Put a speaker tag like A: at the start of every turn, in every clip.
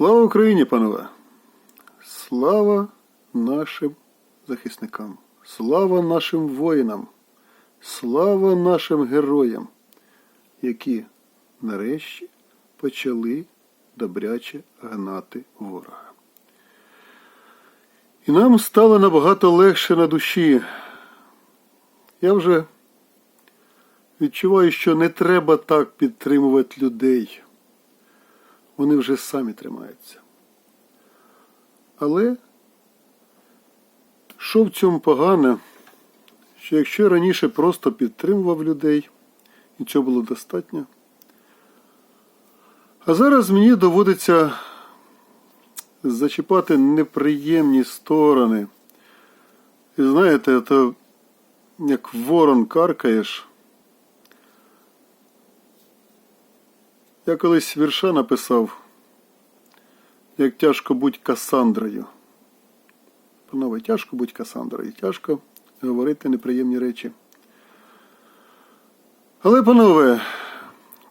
A: Слава Україні, панове! Слава нашим захисникам! Слава нашим воїнам! Слава нашим героям, які нарешті почали добряче гнати ворога. І нам стало набагато легше на душі. Я вже відчуваю, що не треба так підтримувати людей. Вони вже самі тримаються. Але що в цьому погане, що якщо я раніше просто підтримував людей, і цього було достатньо, а зараз мені доводиться зачіпати неприємні сторони. І знаєте, то як ворон каркаєш. Я колись вірша написав, як тяжко бути Касандрою. Панове, тяжко бути Касандрою, тяжко говорити неприємні речі. Але, панове,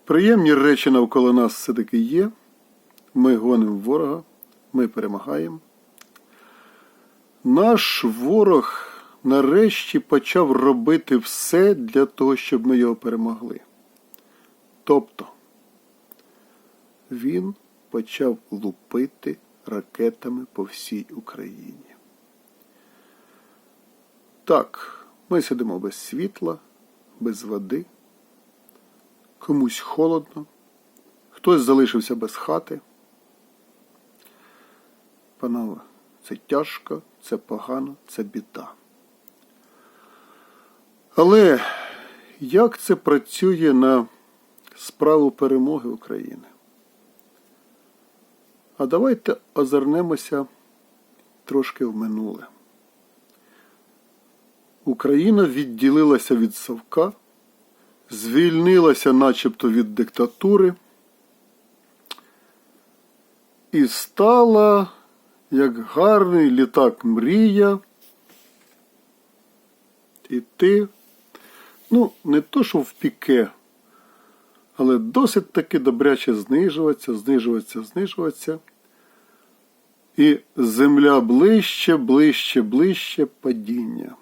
A: приємні речі навколо нас все-таки є. Ми гонимо ворога, ми перемагаємо. Наш ворог нарешті почав робити все для того, щоб ми його перемогли. Тобто, він почав лупити ракетами по всій Україні. Так, ми сидимо без світла, без води, комусь холодно, хтось залишився без хати. Панове, це тяжко, це погано, це біда. Але як це працює на справу перемоги України? А давайте озирнемося трошки в минуле. Україна відділилася від Савка, звільнилася начебто від диктатури і стала, як гарний літак мрія, іти, ну, не то, що в піке, але досить таки добряче знижуватися, знижуватися, знижуватися. І земля ближче, ближче, ближче падіння.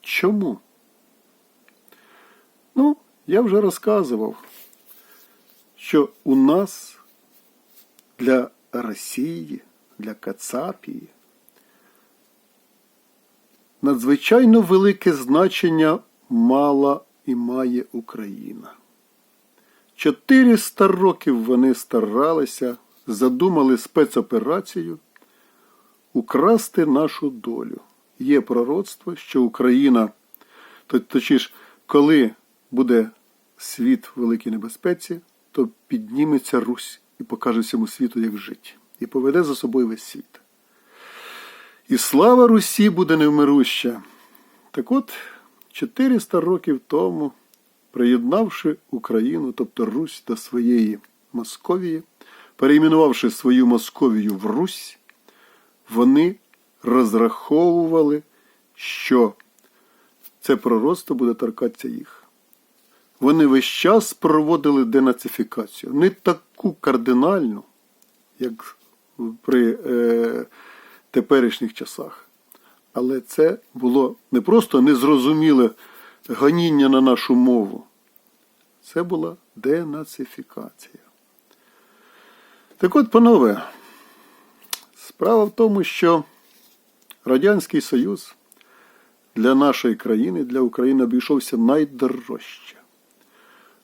A: Чому? Ну, я вже розказував, що у нас для Росії, для Кацапії надзвичайно велике значення мала і має Україна. 400 років вони старалися, задумали спецоперацію украсти нашу долю. Є пророцтво, що Україна, точніше, коли буде світ в великій небезпеці, то підніметься Русь і покаже всьому світу, як жити, і поведе за собою весь світ. І слава Русі буде невмируща. Так от, 400 років тому, приєднавши Україну, тобто Русь до своєї Московії, перейменувавши свою Московію в Русь, вони розраховували, що це пророцтво буде торкатися їх. Вони весь час проводили денацифікацію. Не таку кардинальну, як при е, теперішніх часах. Але це було не просто незрозуміле гоніння на нашу мову. Це була денацифікація. Так от, панове, справа в тому, що Радянський Союз для нашої країни, для України обійшовся найдорожче.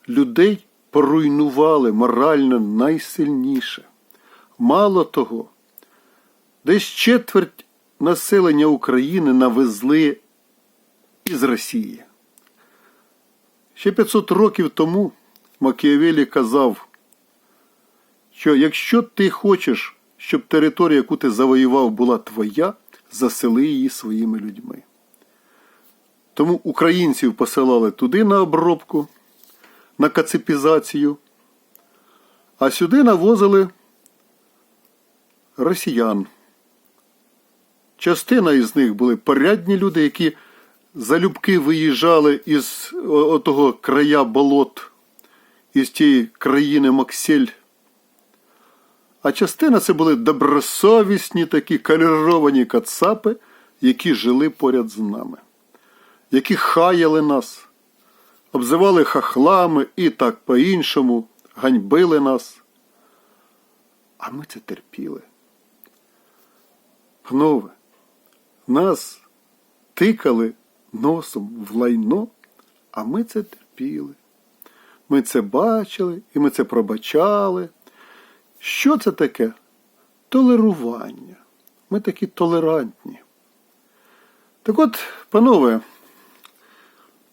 A: Людей поруйнували морально найсильніше. Мало того, десь четверть населення України навезли із Росії. Ще 500 років тому Макіавелі казав, що якщо ти хочеш, щоб територія, яку ти завоював, була твоя, засели її своїми людьми. Тому українців посилали туди на обробку, на каципізацію, а сюди навозили росіян. Частина із них були порядні люди, які залюбки виїжджали із того края болот, із тієї країни Максель. А частина це були добросовісні такі каліровані кацапи, які жили поряд з нами, які хаяли нас, обзивали хахлами і так по-іншому, ганьбили нас. А ми це терпіли. Панове, нас тикали носом в лайно, а ми це терпіли. Ми це бачили і ми це пробачали. Що це таке? Толерування. Ми такі толерантні. Так от, панове,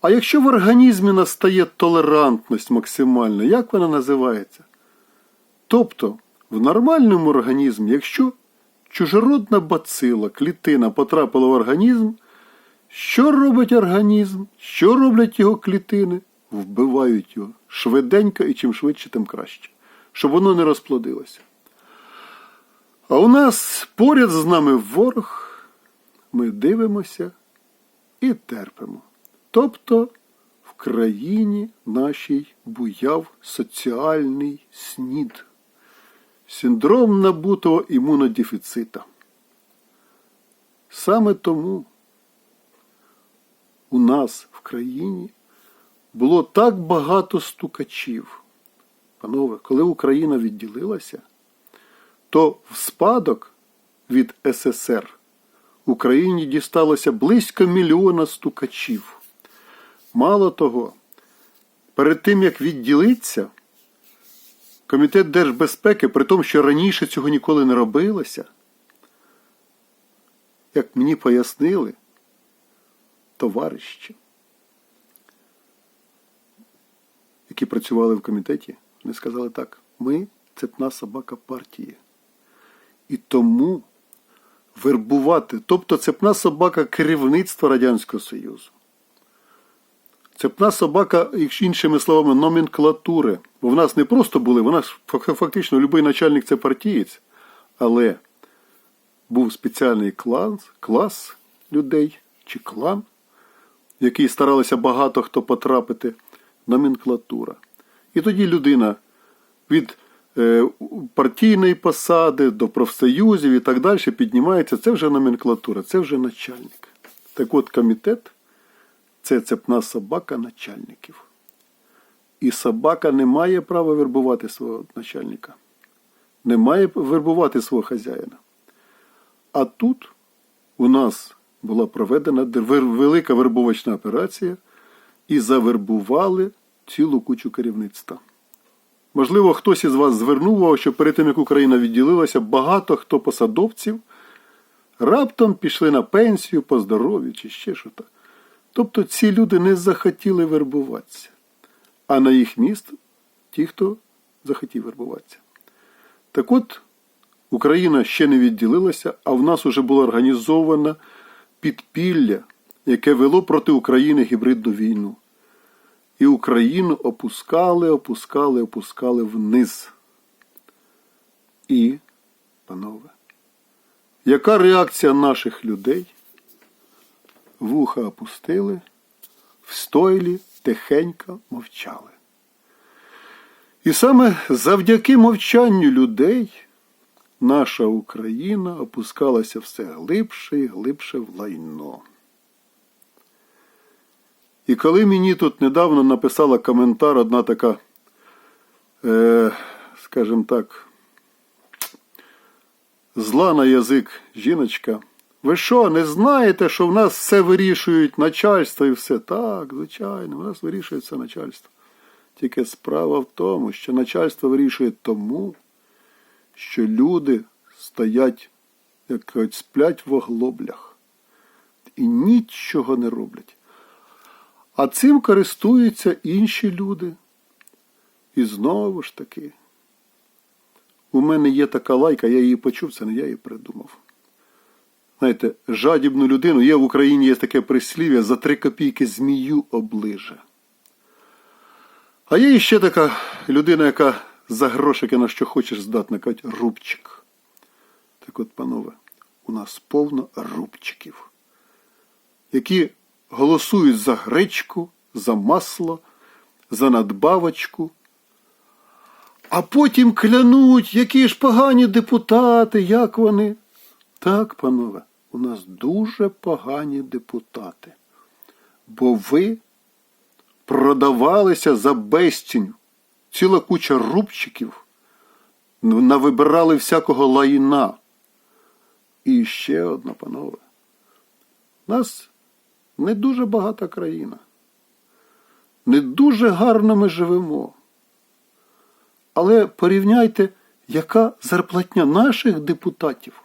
A: а якщо в організмі настає толерантність максимальна, як вона називається? Тобто, в нормальному організмі, якщо чужородна бацила, клітина потрапила в організм, що робить організм? Що роблять його клітини? Вбивають його швиденько і чим швидше, тим краще, щоб воно не розплодилося. А у нас поряд з нами ворог, ми дивимося і терпимо. Тобто в країні нашій буяв соціальний снід, синдром набутого імунодефіцита. Саме тому у нас в країні було так багато стукачів. Панове, коли Україна відділилася, то в спадок від СССР Україні дісталося близько мільйона стукачів. Мало того, перед тим як відділитися, Комітет держбезпеки, при тому, що раніше цього ніколи не робилося, як мені пояснили, товариші, які працювали в комітеті, вони сказали так, ми цепна собака партії. І тому вербувати, тобто цепна собака керівництва Радянського Союзу. Цепна собака, іншими словами, номенклатури. Бо в нас не просто були, в нас фактично будь-який начальник це партієць, але був спеціальний клас, клас людей чи клан, в який старалися багато хто потрапити, номенклатура. І тоді людина від е, партійної посади до профсоюзів і так далі піднімається. Це вже номенклатура, це вже начальник. Так от комітет це цепна собака начальників. І собака не має права вербувати свого начальника, не має вербувати свого хазяїна. А тут у нас була проведена велика вербовочна операція і завербували цілу кучу керівництва. Можливо, хтось із вас звернув що перед тим, як Україна відділилася, багато хто посадовців раптом пішли на пенсію по здоров'ю чи ще що так. Тобто ці люди не захотіли вербуватися, а на їх місто ті, хто захотів вербуватися. Так от, Україна ще не відділилася, а в нас вже було організовано підпілля, яке вело проти України гібридну війну. І Україну опускали, опускали, опускали вниз. І, панове, яка реакція наших людей? вуха опустили, в стойлі тихенько мовчали. І саме завдяки мовчанню людей наша Україна опускалася все глибше і глибше в лайно. І коли мені тут недавно написала коментар одна така, е, скажімо так, зла на язик жіночка. Ви що, не знаєте, що в нас все вирішують начальство і все? Так, звичайно, в нас вирішує все начальство. Тільки справа в тому, що начальство вирішує тому, що люди стоять, як кажуть, сплять в оглоблях і нічого не роблять. А цим користуються інші люди. І знову ж таки, у мене є така лайка, я її почув, це не я її придумав знаєте, жадібну людину. Є в Україні є таке прислів'я за три копійки змію оближе. А є ще така людина, яка за грошики на що хочеш здатна, кажуть, рубчик. Так от, панове, у нас повно рубчиків, які голосують за гречку, за масло, за надбавочку. А потім клянуть, які ж погані депутати, як вони. Так, панове, у нас дуже погані депутати. Бо ви продавалися за безцінь. Ціла куча рубчиків навибирали всякого лайна. І ще одна, панове. Нас не дуже багата країна. Не дуже гарно ми живемо. Але порівняйте, яка зарплатня наших депутатів,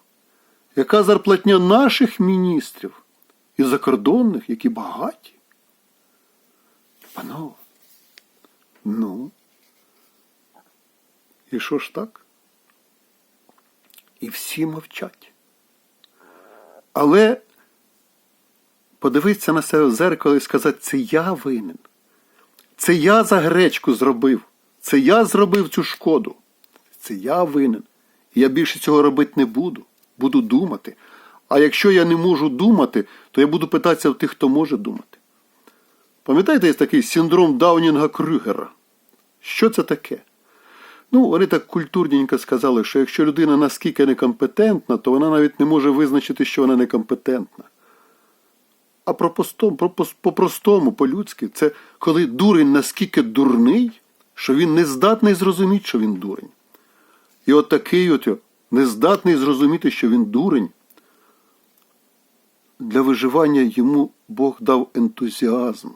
A: яка зарплатня наших міністрів і закордонних, які багаті. Панове, ну, і що ж так? І всі мовчать. Але подивитися на себе в зеркало і сказати, це я винен. Це я за гречку зробив. Це я зробив цю шкоду. Це я винен. Я більше цього робити не буду. Буду думати. А якщо я не можу думати, то я буду питатися в тих, хто може думати. Пам'ятаєте, є такий синдром Даунінга Крюгера? Що це таке? Ну, вони так культурненько сказали, що якщо людина наскільки некомпетентна, то вона навіть не може визначити, що вона некомпетентна. А по-простому, по-простому, по-людськи, це коли дурень наскільки дурний, що він не здатний зрозуміти, що він дурень. І от такий от не зрозуміти, що він дурень. Для виживання йому Бог дав ентузіазм.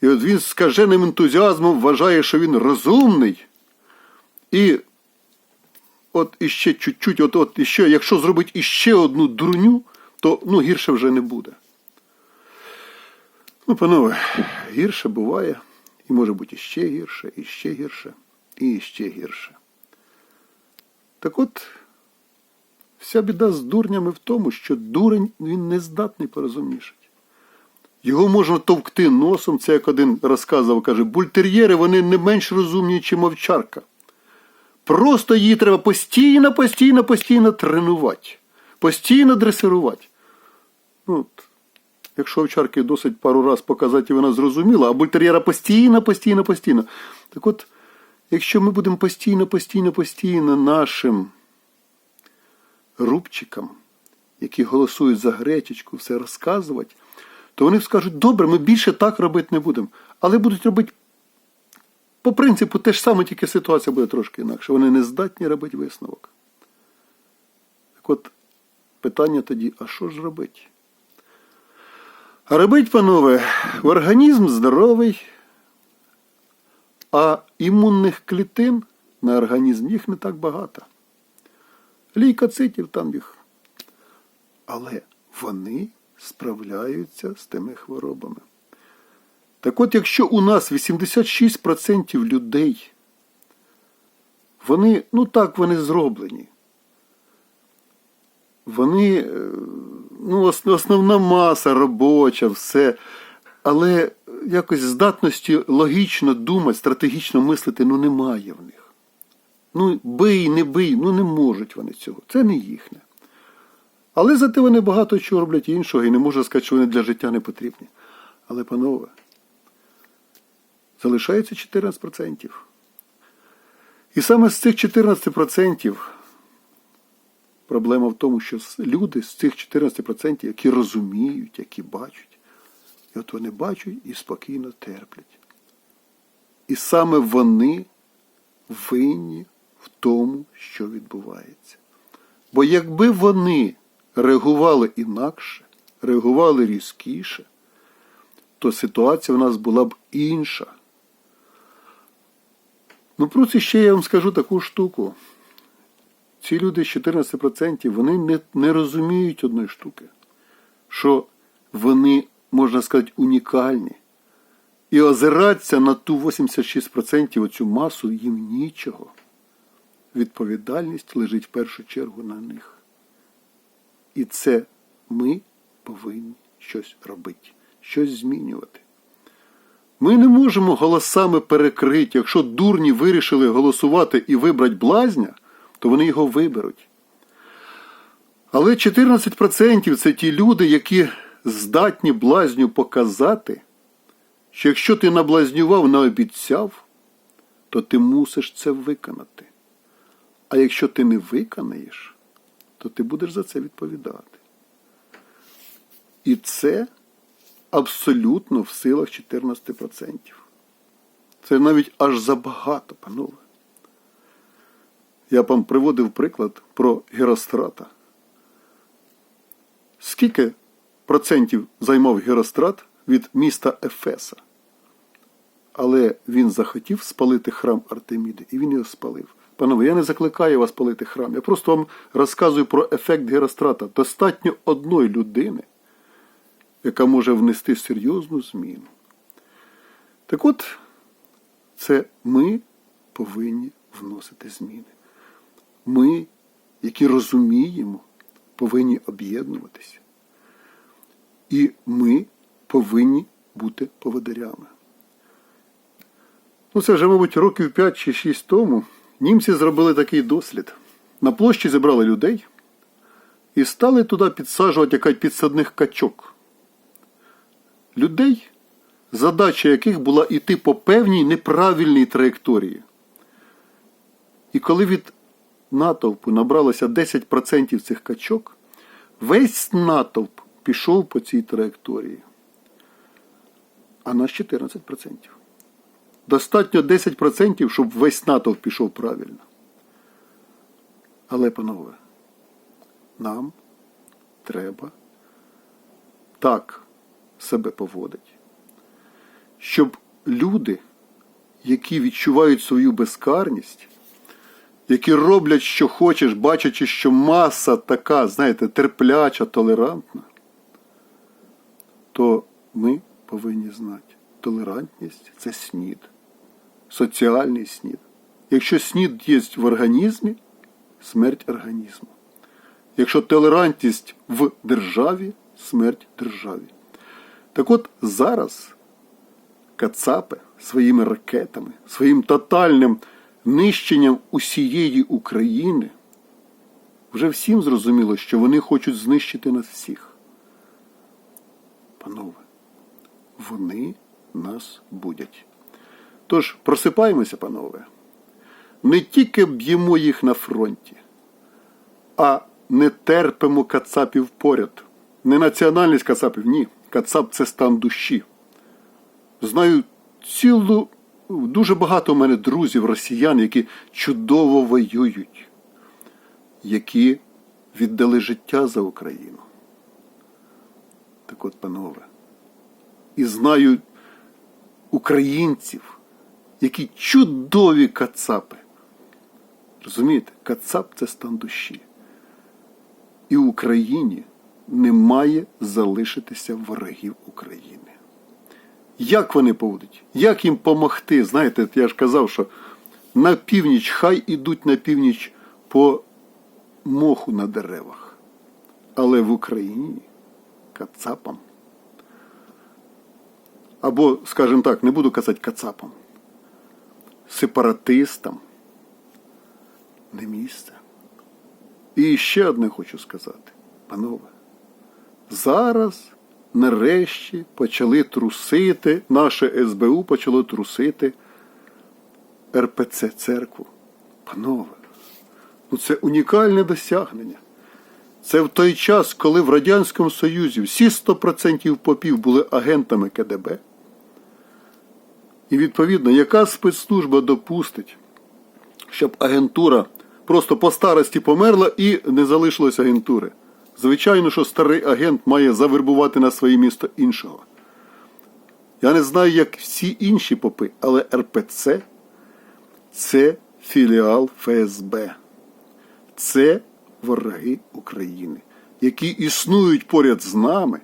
A: І от він скаженим ентузіазмом вважає, що він розумний. І от іще чуть-чуть, от, от іще, якщо зробить іще одну дурню, то ну, гірше вже не буде. Ну, панове, гірше буває, і може бути іще гірше, і ще гірше, і ще гірше. Так от, вся біда з дурнями в тому, що дурень він не здатний порозумнішати. Його можна товкти носом, це як один розказував, каже, бультер'єри вони не менш розумні, ніж мовчарка. Просто її треба постійно, постійно, постійно тренувати, постійно дресирувати. Ну, Якщо овчарки досить пару раз показати, і вона зрозуміла, а бультер'єра постійно, постійно, постійно. Так от, якщо ми будемо постійно, постійно, постійно нашим рубчикам, які голосують за гречечку, все розказувати, то вони скажуть, добре, ми більше так робити не будемо. Але будуть робити по принципу те ж саме, тільки ситуація буде трошки інакше. Вони не здатні робити висновок. Так от, питання тоді, а що ж робити? Робить, панове, організм здоровий, а імунних клітин на організм їх не так багато. Лійкоцитів там їх. Але вони справляються з тими хворобами. Так от, якщо у нас 86% людей, вони, ну так, вони зроблені. Вони, ну, основна маса робоча, все. Але якось здатності логічно думати, стратегічно мислити, ну немає в них. Ну, бий, не бий, ну не можуть вони цього. Це не їхнє. Але зате вони багато чого роблять іншого і не можу сказати, що вони для життя не потрібні. Але, панове, залишається 14%. І саме з цих 14% проблема в тому, що люди з цих 14%, які розуміють, які бачать, і от вони бачать і спокійно терплять. І саме вони винні в тому, що відбувається. Бо якби вони реагували інакше, реагували різкіше, то ситуація в нас була б інша. Ну, просто ще я вам скажу таку штуку. Ці люди з 14% вони не, не розуміють одної штуки, що вони, можна сказати, унікальні. І озиратися на ту 86% оцю масу їм нічого. Відповідальність лежить в першу чергу на них. І це ми повинні щось робити, щось змінювати. Ми не можемо голосами перекрити, якщо дурні вирішили голосувати і вибрати блазня, то вони його виберуть. Але 14% це ті люди, які здатні блазню показати, що якщо ти наблазнював, наобіцяв, то ти мусиш це виконати. А якщо ти не виконаєш, то ти будеш за це відповідати. І це абсолютно в силах 14%. Це навіть аж забагато, панове. Я вам приводив приклад про Герострата. Скільки процентів займав Герострат від міста Ефеса? Але він захотів спалити храм Артеміди, і він його спалив. Панове, я не закликаю вас палити храм. Я просто вам розказую про ефект Герострата. Достатньо одної людини, яка може внести серйозну зміну. Так от, це ми повинні вносити зміни. Ми, які розуміємо, повинні об'єднуватися. І ми повинні бути поводарями. Ну, це вже, мабуть, років 5 чи 6 тому німці зробили такий дослід. На площі зібрали людей і стали туди підсаджувати якась підсадних качок. Людей, задача яких була йти по певній неправильній траєкторії. І коли від натовпу набралося 10% цих качок, весь натовп пішов по цій траєкторії. А нас 14%. Достатньо 10%, щоб весь натовп пішов правильно. Але, панове, нам треба так себе поводити, щоб люди, які відчувають свою безкарність, які роблять, що хочеш, бачачи, що маса така, знаєте, терпляча, толерантна, то ми повинні знати, толерантність це снід, соціальний снід. Якщо снід є в організмі, смерть організму. Якщо толерантність в державі, смерть державі. Так от зараз Кацапи своїми ракетами, своїм тотальним нищенням усієї України, вже всім зрозуміло, що вони хочуть знищити нас всіх. Панове, вони нас будять. Тож просипаємося, панове, не тільки б'ємо їх на фронті, а не терпимо кацапів поряд. Не національність кацапів, ні. Кацап це стан душі. Знаю цілу, дуже багато у мене друзів, росіян, які чудово воюють, які віддали життя за Україну. Так от, панове, і знаю українців, які чудові кацапи. Розумієте, кацап це стан душі. І Україні не має залишитися ворогів України. Як вони поводять? Як їм помогти? Знаєте, я ж казав, що на північ хай ідуть на північ по моху на деревах. Але в Україні кацапам. Або, скажімо так, не буду казати кацапам, сепаратистам не місце. І ще одне хочу сказати, панове. Зараз нарешті почали трусити, наше СБУ почало трусити РПЦ церкву. Панове, ну це унікальне досягнення. Це в той час, коли в Радянському Союзі всі 100% попів були агентами КДБ. І відповідно, яка спецслужба допустить, щоб агентура просто по старості померла і не залишилось агентури? Звичайно, що старий агент має завербувати на своє місто іншого. Я не знаю, як всі інші попи, але РПЦ це філіал ФСБ. Це вороги України, які існують поряд з нами,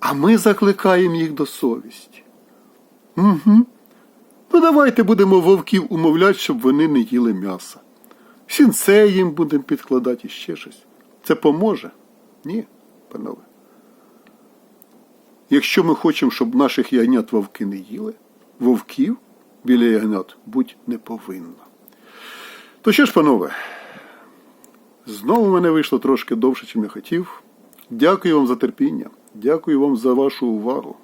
A: а ми закликаємо їх до совісті. Угу. Ну, давайте будемо вовків умовляти, щоб вони не їли м'яса. Сінце їм будемо підкладати і ще щось. Це поможе? Ні, панове. Якщо ми хочемо, щоб наших ягнят вовки не їли, вовків біля ягнят будь не повинно. То що ж, панове, знову в мене вийшло трошки довше, чим я хотів. Дякую вам за терпіння. Дякую вам за вашу увагу.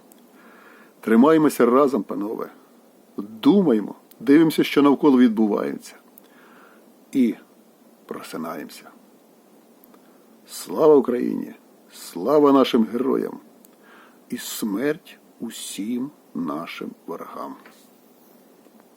A: Тримаємося разом, панове. Думаємо, дивимося, що навколо відбувається. І просинаємося. Слава Україні! Слава нашим героям! І смерть усім нашим ворогам!